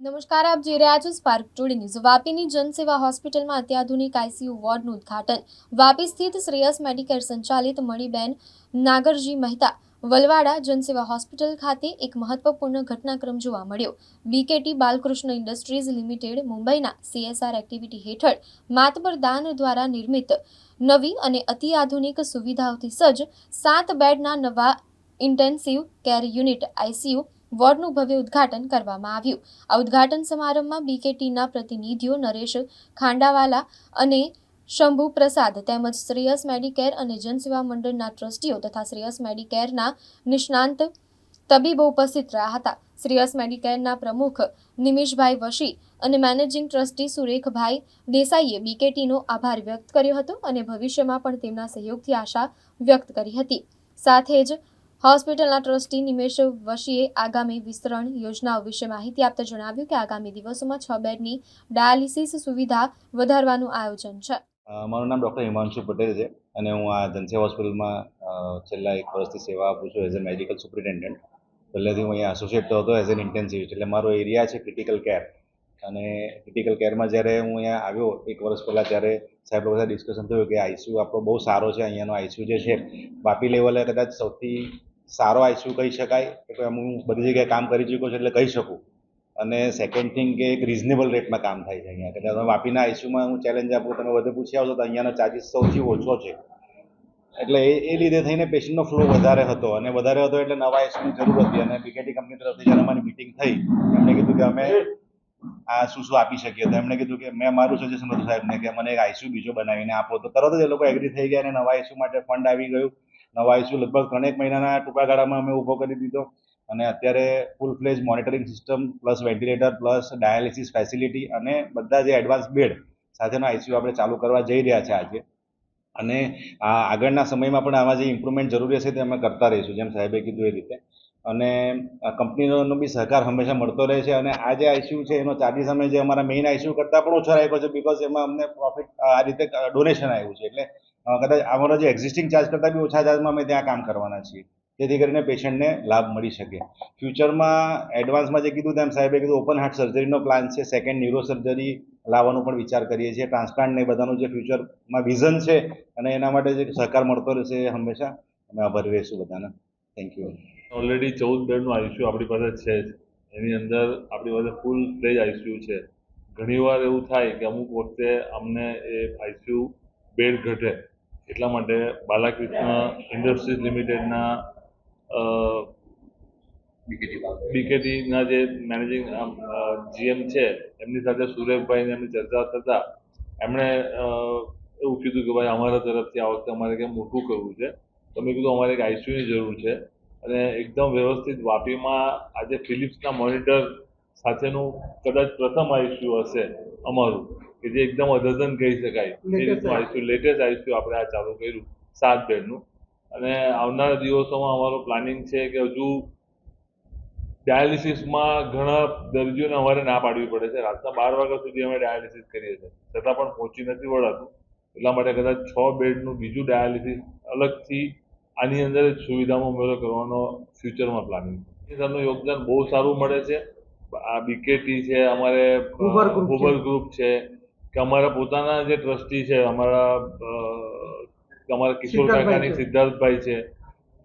નમસ્કાર, આપ જોઈ રહ્યા છો સ્પાર્ક ટુડે ન્યૂઝ. વાપીની જનસેવા હોસ્પિટલમાં અત્યાધુનિક આઈસીયુ વોર્ડનું ઉદઘાટન. વાપી સ્થિત શ્રેયસ મેડિકેર સંચાલિત મણિબેન નાગરજી મહેતા વલવાડા જનસેવા હોસ્પિટલ ખાતે એક મહત્વપૂર્ણ ઘટનાક્રમ જોવા મળ્યો. બીકેટી બાલકૃષ્ણ ઇન્ડસ્ટ્રીઝ લિમિટેડ, મુંબઈના સીએસઆર એક્ટિવિટી હેઠળ માતબર દાન દ્વારા નિર્મિત નવી અને અતિઆધુનિક સુવિધાઓથી સજ્જ સાત બેડના નવા ઇન્ટેન્સિવ કેર યુનિટ આઈસીયુ વોર્ડનું ભવ્ય ઉદ્ઘાટન કરવામાં આવ્યું. આ ઉદ્ઘાટન સમારંભમાં બીકેટીના પ્રતિનિધિઓ નરેશ ખાંડાવાલા અને શંભુ પ્રસાદ તેમજ શ્રેયસ મેડિકેર અને જનસેવા મંડળના ટ્રસ્ટીઓ તથા શ્રેયસ મેડિકેરના નિષ્ણાંત તબીબો ઉપસ્થિત રહ્યા હતા. શ્રેયસ મેડિકેરના પ્રમુખ નિમિષભાઈ વશી અને મેનેજિંગ ટ્રસ્ટી સુરેખભાઈ દેસાઈએ બીકેટીનો આભાર વ્યક્ત કર્યો હતો અને ભવિષ્યમાં પણ તેમના સહયોગથી આશા વ્યક્ત કરી હતી. સાથે જ હોસ્પિટલના ટ્રસ્ટી નિમેશ વશીએ આગામી વિસ્તરણ યોજનાઓ વિશે માહિતી આપતા જણાવ્યું કે આગામી દિવસોમાં છ બેડની ડાયાલિસિસ સુવિધા વધારવાનું આયોજન છે. મારું નામ ડૉક્ટર હિમાંશુ પટેલ છે અને હું આ જનસેવા હોસ્પિટલમાં છેલ્લા એક વર્ષથી સેવા આપું છું એઝ અ મેડિકલ સુપ્રિન્ટેન્ડન્ટ. પહેલેથી હું અહીંયા એસોસિએટ હતો એઝ એન ઇન્ટેન્સિવિસ્ટ એટલે મારો એરિયા છે ક્રિટિકલ કેર. અને ક્રિટિકલ કેરમાં જ્યારે હું અહીંયા આવ્યો એક વર્ષ પહેલાં ત્યારે સાહેબ લોકો સાથે ડિસ્કશન થયું કે આઈસીયુ આપણો બહુ સારો છે, અહીંયાનો આઈસીયુ જે છે વાપી લેવલે કદાચ સૌથી સારો આઈસીયુ કહી શકાય? કે હું બધી જગ્યાએ કામ કરી ચૂક્યો છું એટલે કહી શકું. અને સેકન્ડ થિંગ કે એક રિઝનેબલ રેટમાં કામ થાય છે અહીંયા. એટલે તમે વાપીના આઈસીયુમાં હું ચેલેન્જ આપું, તમે વધુ પૂછી આવશો તો અહીંયાનો ચાર્જિસ સૌથી ઓછો છે. એટલે એ એ લીધે થઈને પેશન્ટનો ફ્લો વધારે હતો. અને વધારે હતો એટલે નવા આઈસીયુની જરૂર હતી. અને બીકેટી કંપની તરફથી જ્યારે અમારી મિટિંગ થઈ. એમણે કીધું કે અમે આ શું શું આપી શકીએ તો એમણે કીધું કે મેં મારું સજેશન હતું સાહેબને કે મને એક આઈસીયુ બીજો બનાવીને આપો. તો તરત જ એ લોકો એગ્રી થઈ ગયા અને નવા આઈસીયુ માટે ફંડ આવી ગયું. નવા ઇસ્યુ લગભગ ત્રણેક મહિનાના ટૂંકા ગાળામાં અમે ઊભો કરી દીધો. અને અત્યારે full fledge monitoring system plus ventilator plus dialysis facility અને બધા જે એડવાન્સ બેડ સાથેના આઈસીયુ આપણે ચાલુ કરવા જઈ રહ્યા છે આજે. અને આગળના સમયમાં પણ આમાં જે ઇમ્પ્રુવમેન્ટ જરૂરી હશે તે અમે કરતા રહીશું, જેમ સાહેબે કીધું એ રીતે. અને કંપનીઓનો બી સહકાર હંમેશા મળતો રહે છે અને આ જે આઈસીયુ છે એનો ચાર્જીસ અમે જે અમારા મેઇન આઈસીયુ કરતાં પણ ઓછો રાખ્યો છે બિકોઝ એમાં અમને પ્રોફિટ આ રીતે ડોનેશન આવ્યું છે. એટલે કદાચ અમારો જે એક્ઝિસ્ટિંગ ચાર્જ કરતાં બી ઓછા ચાર્જમાં અમે ત્યાં કામ કરવાના છીએ. જેથી કરીને પેશન્ટને લાભ મળી શકે. ફ્યુચરમાં એડવાન્સમાં જે કીધું તેમ સાહેબે કીધું ઓપન હાર્ટ સર્જરીનો પ્લાન છે. સેકન્ડ ન્યુરો સર્જરી લાવવાનો પણ વિચાર કરીએ છીએ. ટ્રાન્સપ્લાન્ટ ને બધાનું જે ફ્યુચરમાં વિઝન છે અને એના માટે જે સહકાર મળતો રહેશે હંમેશા અમે આભારી રહીશું બધાને. થેન્ક યુ ઓલરેડી ચૌદ બેડનું આઈસીયુ આપણી પાસે છે એની અંદર આપણી પાસે ફૂલ ફ્લેજ આઈસીયુ છે. ઘણીવાર એવું થાય કે અમુક વખતે અમને એ આઈસીયુ બેડ ઘટે. એટલા માટે બાલાકૃષ્ણ ઇન્ડસ્ટ્રીઝ લિમિટેડના બીકેટીના જે મેનેજિંગ જીએમ છે, એમની સાથે સુરેશભાઈને એમની ચર્ચા થતાં એમણે એવું કીધું કે ભાઈ અમારા તરફથી આ વખતે અમારે કંઈ મોટું કરવું છે. તો મેં કીધું અમારે એક આઈસીયુની જરૂર છે. અને એકદમ વ્યવસ્થિત વાપીમાં આજે ફિલિપ્સના મોનિટર સાથેનું કદાચ પ્રથમ આઈસીયુ હશે અમારું. કે જે એકદમ અદ્યતન કહી શકાય. એ રીતનું આઈસીયુ લેટેસ્ટ આઈસીયુ આપણે આ ચાલુ કર્યું સાત બેડનું. અને આવનારા દિવસોમાં અમારો પ્લાનિંગ છે કે હજુ ડાયાલિસિસમાં ઘણા દર્દીઓને અમારે ના પાડવી પડે છે. રાતના બાર વાગ્યા સુધી અમે ડાયાલિસિસ કરીએ છીએ. છતાં પણ પહોંચી નથી વળાતું. એટલા માટે કદાચ છ બેડનું બીજું ડાયાલિસિસ અલગથી આની અંદર જ સુવિધામાં ઉમેરો કરવાનો ફ્યુચરમાં પ્લાનિંગ છે. સરનું યોગદાન બહુ સારું મળે છે. આ બીકેટી છે અમારે ઉબર ગ્રુપ છે. કે અમારા પોતાના જે ટ્રસ્ટી છે અમારા અમારા કિશોર કાકાની. સિદ્ધાર્થભાઈ છે.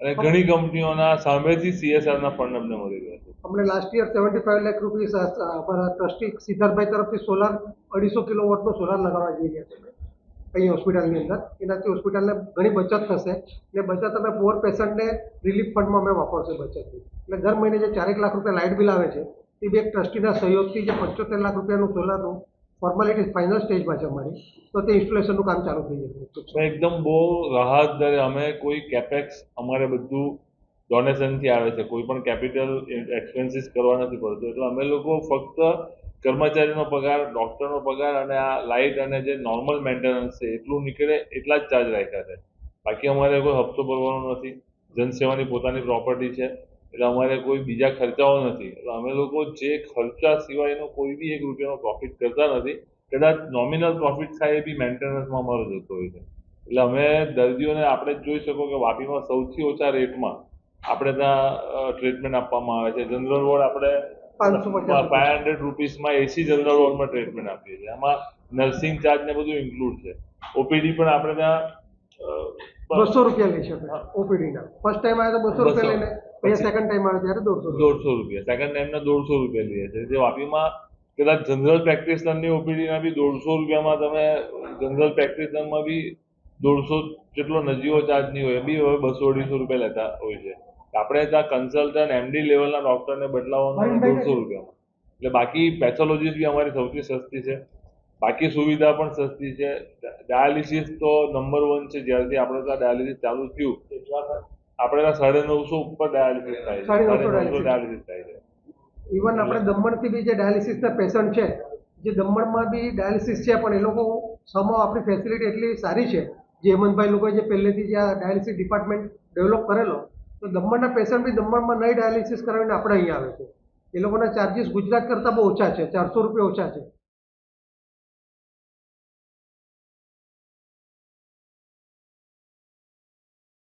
અને ઘણી કંપનીઓના સામેથી સીએસઆરના ફંડ અમને મળી રહ્યા છે. અમને last year seventy five lakh rupees અમારા ટ્રસ્ટી સિદ્ધાર્થભાઈ તરફથી સોલાર અઢીસો કિલો વોટનો સોલાર લગાવવા જઈ રહ્યા છે. અહીં હોસ્પિટલની અંદર. એનાથી હોસ્પિટલને ઘણી બચત થશે. ને બચત અમે પુઅર પેશન્ટને રિલીફ ફંડમાં અમે વાપરશે બચતની એટલે દર મહિને જે ચારેક લાખ રૂપિયા લાઇટ બિલ આવે છે એ બી એક ટ્રસ્ટીના સહયોગથી જે પંચોતેર લાખ રૂપિયાનું સોલારનું ફોર્માલિટી ફાઇનલ સ્ટેજમાં છે અમારી. તો તે ઇન્સ્ટોલેશનનું કામ ચાલુ થઈ જશે. એકદમ બહુ રાહત દરે અમે કોઈ કેપેક્સ અમારે બધું ડોનેશનથી આવે છે. કોઈ પણ કેપિટલ એક્સપેન્સીસ કરવા નથી પડતું. એટલે અમે લોકો ફક્ત કર્મચારીનો પગાર ડૉક્ટરનો પગાર અને આ લાઇટ અને જે નોર્મલ મેન્ટેનન્સ છે, એટલું નીકળે એટલા જ ચાર્જ રાખ્યા છે. બાકી અમારે કોઈ હપ્તો ભરવાનો નથી. જનસેવાની પોતાની પ્રોપર્ટી છે. એટલે અમારે કોઈ બીજા ખર્ચાઓ નથી. એટલે અમે લોકો જે ખર્ચા સિવાયનો કોઈ બી એક રૂપિયાનો પ્રોફિટ કરતા નથી. કદાચ નોમિનલ પ્રોફિટ થાય એ બી મેન્ટેનન્સમાં અમારો જતો હોય છે. એટલે અમે દર્દીઓને આપણે જોઈ શકો કે વાપીમાં સૌથી ઓછા રેટમાં આપણે ત્યાં ટ્રીટમેન્ટ આપવામાં આવે છે. જનરલ વોર્ડ આપણે ફાઈવ હંડ્રેડ રૂપીસમાં એસી જનરલ વોર્ડમાં ટ્રીટમેન્ટ આપીએ છીએ. આમાં નર્સિંગ ચાર્જ ને બધું ઇન્ક્લુડ છે. ઓપીડી પણ આપણે ત્યાં બસો રૂપિયા લઈ શકે. ઓપીડીના ફર્સ્ટ ટાઈમ આવે તો બસો રૂપિયા લઈને. પછી સેકન્ડ ટાઈમ આવે ત્યારે દોઢસો દોઢસો રૂપિયા. સેકન્ડ ટાઈમના દોઢસો રૂપિયા લઈએ છીએ. જે વાપીમાં કદાચ જનરલ પ્રેક્ટિશનરની ઓપીડીના બી દોઢસો રૂપિયામાં તમે જનરલ પ્રેક્ટિશનરમાં બી દોઢસો જેટલો નજીવો ચાર્જ નહીં હોય બી હવે બસો અઢીસો રૂપિયા લેતા હોય છે. આપણે ત્યાં કન્સલ્ટન્ટ એમડી લેવલના ડોક્ટરને બદલાવવાનું દોઢસો રૂપિયામાં. એટલે બાકી પેથોલોજીસ બી અમારી સૌથી સસ્તી છે. બાકી સુવિધા પણ સસ્તી છે. ડાયાલિસિસ તો નંબર વન છે. જ્યારથી આપણે ત્યાં ડાયાલિસિસ ચાલુ થયું. આપણે સાડે નવસો ઉપર ડાયાલિસિસ થાય છે. સાડે નવસો. ડાયાલિસિસ થાય છે. ઇવન આપણે દમણથી બી જે ડાયાલિસિસના પેશન્ટ છે જે દમણમાં બી ડાયાલિસિસ છે પણ એ લોકો સમો આપણી ફેસિલિટી એટલી સારી છે. જે હેમંતભાઈ લોકોએ જે પહેલેથી જે આ ડાયાલિસિસ ડિપાર્ટમેન્ટ ડેવલપ કરેલો તો દમણના પેશન્ટ બી દમણમાં નહીં ડાયાલિસિસ કરાવીને આપણે અહીંયા આવે છે. એ લોકોના ચાર્જિસ ગુજરાત કરતાં બહુ ઓછા છે ચારસો રૂપિયા ઓછા છે.